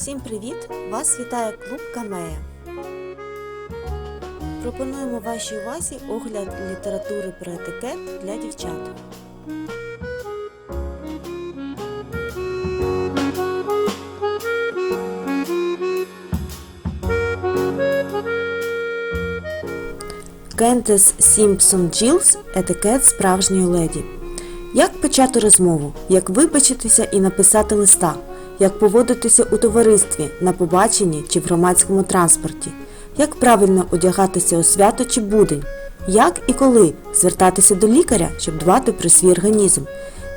Всім привіт! Вас вітає клуб Камея. Пропонуємо вашій увазі огляд літератури про етикет для дівчат. Кентес Сімпсон Джилс Етикет справжньої леді. Як почати розмову, як вибачитися і написати листа, як поводитися у товаристві, на побаченні чи в громадському транспорті, як правильно одягатися у свято чи будень, як і коли звертатися до лікаря, щоб дбати про свій організм.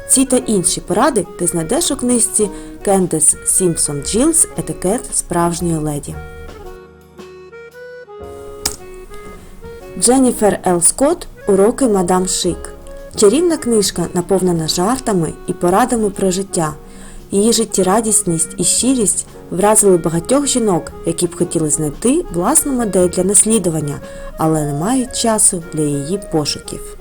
Ці та інші поради ти знайдеш у книжці Кендес Сімпсон Джилс Етикет справжньої леді. Дженніфер Л. Скотт Уроки мадам Шик. Чарівна книжка наповнена жартами і порадами про життя. Її життєрадісність і щирість вразили багатьох жінок, які б хотіли знайти власну модель для наслідування, але не мають часу для її пошуків.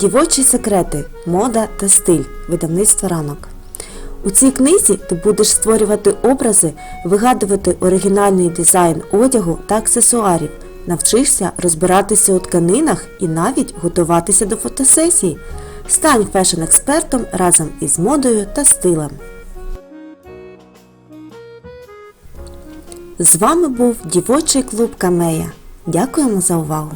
Дівочі секрети, мода та стиль. Видавництво ранок. У цій книзі ти будеш створювати образи, вигадувати оригінальний дизайн одягу та аксесуарів, навчишся розбиратися у тканинах і навіть готуватися до фотосесії. Стань фешн-експертом разом із модою та стилем. З вами був дівочий клуб Камея. Дякуємо за увагу!